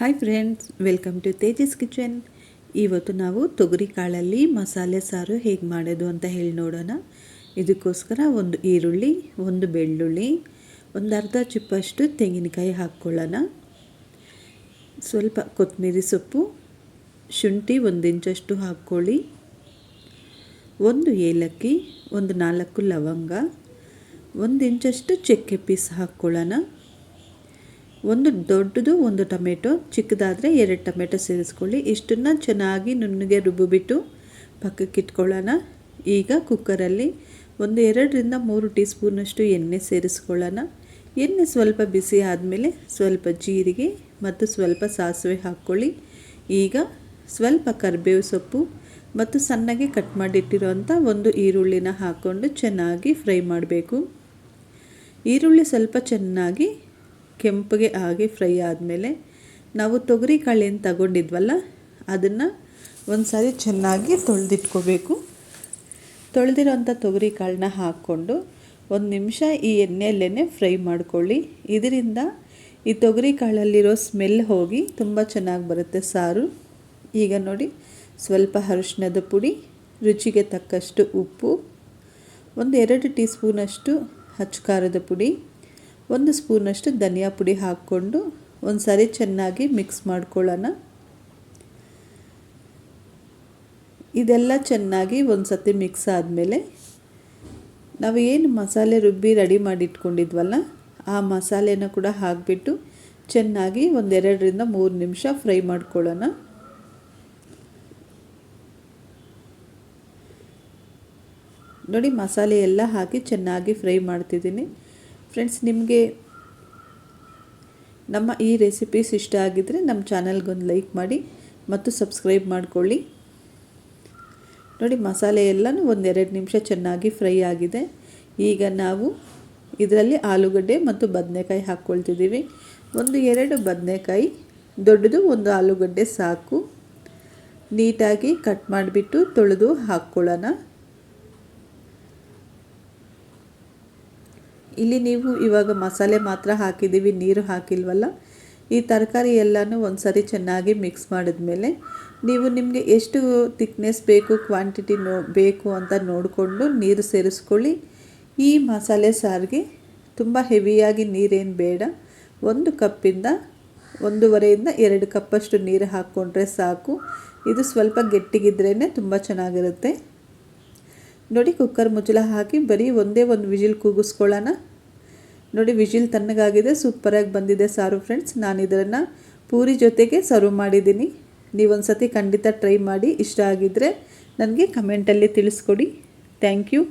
Hi friends welcome to Tejas kitchen ಇವತ್ತು ನಾವು ತೊಗರಿ ಕಾಳಲ್ಲಿ ಮಸಾಲೆ ಸಾರು ಹೇಗೆ ಮಾಡೋದು ಅಂತ ಹೇಳಿ ನೋಡೋಣ. ಇದಕ್ಕೋಸ್ಕರ ಒಂದು ಈರುಳ್ಳಿ, ಒಂದು ಬೆಳ್ಳುಳ್ಳಿ, ಒಂದು ಅರ್ಧ ಚಿಪ್ಪಷ್ಟು ತೆಂಗಿನಕಾಯಿ ಹಾಕ್ಕೊಳ್ಳೋಣ. ಸ್ವಲ್ಪ ಕೊತ್ತಂಬರಿ ಸೊಪ್ಪು, ಶುಂಠಿ ಒಂದು ಇಂಚಷ್ಟು ಹಾಕ್ಕೊಳ್ಳಿ. ಒಂದು ಏಲಕ್ಕಿ, ಒಂದು ನಾಲ್ಕು ಲವಂಗ, ಒಂದು ಇಂಚಷ್ಟು ಚಕ್ಕೆ ಪೀಸ್ ಹಾಕ್ಕೊಳ್ಳೋಣ. ಒಂದು ದೊಡ್ಡದು, ಒಂದು ಟೊಮೆಟೊ. ಚಿಕ್ಕದಾದರೆ ಎರಡು ಟೊಮೆಟೊ ಸೇರಿಸ್ಕೊಳ್ಳಿ. ಇಷ್ಟನ್ನು ಚೆನ್ನಾಗಿ ನುಣ್ಣಗೆ ರುಬ್ಬಿಬಿಟ್ಟು ಪಕ್ಕಕ್ಕೆ ಇಟ್ಕೊಳ್ಳೋಣ. ಈಗ ಕುಕ್ಕರಲ್ಲಿ ಒಂದು ಎರಡರಿಂದ ಮೂರು ಟೀ ಸ್ಪೂನಷ್ಟು ಎಣ್ಣೆ ಸೇರಿಸ್ಕೊಳ್ಳೋಣ. ಎಣ್ಣೆ ಸ್ವಲ್ಪ ಬಿಸಿ ಆದಮೇಲೆ ಸ್ವಲ್ಪ ಜೀರಿಗೆ ಮತ್ತು ಸ್ವಲ್ಪ ಸಾಸಿವೆ ಹಾಕ್ಕೊಳ್ಳಿ. ಈಗ ಸ್ವಲ್ಪ ಕರಿಬೇವು ಸೊಪ್ಪು ಮತ್ತು ಸಣ್ಣಗೆ ಕಟ್ ಮಾಡಿಟ್ಟಿರೋಂಥ ಒಂದು ಈರುಳ್ಳಿನ ಹಾಕ್ಕೊಂಡು ಚೆನ್ನಾಗಿ ಫ್ರೈ ಮಾಡಬೇಕು. ಈರುಳ್ಳಿ ಸ್ವಲ್ಪ ಚೆನ್ನಾಗಿ ಕೆಂಪಗೆ ಆಗಿ ಫ್ರೈ ಆದಮೇಲೆ ನಾವು ತೊಗರಿ ಕಾಳೇನು ತಗೊಂಡಿದ್ವಲ್ಲ, ಅದನ್ನು ಒಂದು ಸಾರಿ ಚೆನ್ನಾಗಿ ತೊಳೆದಿಟ್ಕೋಬೇಕು. ತೊಳೆದಿರೋಂಥ ತೊಗರಿ ಕಾಳನ್ನ ಹಾಕ್ಕೊಂಡು ಒಂದು ನಿಮಿಷ ಈ ಎಣ್ಣೆಯಲ್ಲೇ ಫ್ರೈ ಮಾಡ್ಕೊಳ್ಳಿ. ಇದರಿಂದ ಈ ತೊಗರಿ ಕಾಳಲ್ಲಿರೋ ಸ್ಮೆಲ್ ಹೋಗಿ ತುಂಬ ಚೆನ್ನಾಗಿ ಬರುತ್ತೆ ಸಾರು. ಈಗ ನೋಡಿ, ಸ್ವಲ್ಪ ಅರಿಶಿನದ ಪುಡಿ, ರುಚಿಗೆ ತಕ್ಕಷ್ಟು ಉಪ್ಪು ಒಂದು ಎರಡು ಟೀ ಸ್ಪೂನಷ್ಟು ಹಚ್ಕಾರದ ಪುಡಿ ಒಂದು ಸ್ಪೂನಷ್ಟು ಧನಿಯಾ ಪುಡಿ ಹಾಕ್ಕೊಂಡು ಒಂದು ಸರಿ ಚೆನ್ನಾಗಿ ಮಿಕ್ಸ್ ಮಾಡ್ಕೊಳ್ಳೋಣ. ಇದೆಲ್ಲ ಚೆನ್ನಾಗಿ ಒಂದು ಸತಿ ಮಿಕ್ಸ್ ಆದಮೇಲೆ ನಾವು ಏನು ಮಸಾಲೆ ರುಬ್ಬಿ ರೆಡಿ ಮಾಡಿ ಇಟ್ಕೊಂಡಿದ್ವಲ್ಲ ಆ ಮಸಾಲೆನ ಕೂಡ ಹಾಕಿಬಿಟ್ಟು ಚೆನ್ನಾಗಿ ಒಂದೆರಡರಿಂದ ಮೂರು ನಿಮಿಷ ಫ್ರೈ ಮಾಡ್ಕೊಳ್ಳೋಣ. ನೋಡಿ ಮಸಾಲೆ ಎಲ್ಲ ಹಾಕಿ ಚೆನ್ನಾಗಿ ಫ್ರೈ ಮಾಡ್ತಿದ್ದೀನಿ. ಫ್ರೆಂಡ್ಸ್ ನಿಮಗೆ ನಮ್ಮ ಈ ರೆಸಿಪೀಸ್ ಇಷ್ಟ ಆಗಿದ್ದರೆ ನಮ್ಮ ಚಾನಲ್ಗೊಂದು ಲೈಕ್ ಮಾಡಿ ಮತ್ತು ಸಬ್ಸ್ಕ್ರೈಬ್ ಮಾಡಿಕೊಳ್ಳಿ. ನೋಡಿ, ಮಸಾಲೆ ಎಲ್ಲನೂ ಒಂದೆರಡು ನಿಮಿಷ ಚೆನ್ನಾಗಿ ಫ್ರೈ ಆಗಿದೆ. ಈಗ ನಾವು ಇದರಲ್ಲಿ ಆಲೂಗಡ್ಡೆ ಮತ್ತು ಬದನೆಕಾಯಿ ಹಾಕ್ಕೊಳ್ತಿದ್ದೀವಿ. ಒಂದು ಎರಡು ಬದನೆಕಾಯಿ, ದೊಡ್ಡದು ಒಂದು ಆಲೂಗಡ್ಡೆ ಸಾಕು. ನೀಟಾಗಿ ಕಟ್ ಮಾಡಿಬಿಟ್ಟು ತೊಳೆದು ಹಾಕ್ಕೊಳ್ಳೋಣ. ಇಲ್ಲಿ ನೀವು ಇವಾಗ ಮಸಾಲೆ ಮಾತ್ರ ಹಾಕಿದ್ದೀವಿ, ನೀರು ಹಾಕಿಲ್ವಲ್ಲ? ಈ ತರಕಾರಿ ಎಲ್ಲನೂ ಒಂದು ಸರಿ ಚೆನ್ನಾಗಿ ಮಿಕ್ಸ್ ಮಾಡಿದ್ಮೇಲೆ ನೀವು ನಿಮಗೆ ಎಷ್ಟು ತಿಕ್ನೆಸ್ ಬೇಕು ಕ್ವಾಂಟಿಟಿ ನೋ, ಬೇಕು ಅಂತ ನೋಡಿಕೊಂಡು ನೀರು ಸೇರಿಸ್ಕೊಳ್ಳಿ. ಈ ಮಸಾಲೆ ಸಾರಿಗೆ ತುಂಬ ಹೆವಿಯಾಗಿ ನೀರೇನು ಬೇಡ. ಒಂದು ಕಪ್ಪಿಂದ, ಒಂದೂವರೆಯಿಂದ ಎರಡು ಕಪ್ಪಷ್ಟು ನೀರು ಹಾಕ್ಕೊಂಡ್ರೆ ಸಾಕು. ಇದು ಸ್ವಲ್ಪ ಗಟ್ಟಿಗಿದ್ರೇ ತುಂಬ ಚೆನ್ನಾಗಿರುತ್ತೆ. ನೋಡಿ ಕುಕ್ಕರ್ ಮುಚ್ಚಳ ಹಾಕಿ ಬರೀ ಒಂದೇ ಒಂದು ವಿಜಿಲ್ ಕೂಗಿಸ್ಕೊಳ್ಳೋಣ. ನೋಡಿ ವಿಜಿಲ್ ತಣ್ಣಗಾಗಿದೆ, ಸೂಪರಾಗಿ ಬಂದಿದೆ ಸಾರು ಫ್ರೆಂಡ್ಸ್ ನಾನು ಇದನ್ನು ಪೂರಿ ಜೊತೆಗೆ ಸರ್ವ್ ಮಾಡಿದ್ದೀನಿ. ನೀವೊಂದು ಸತಿ ಖಂಡಿತ ಟ್ರೈ ಮಾಡಿ, ಇಷ್ಟ ಆಗಿದ್ದರೆ ನನಗೆ ಕಮೆಂಟಲ್ಲಿ ತಿಳಿಸ್ಕೊಡಿ. Thank you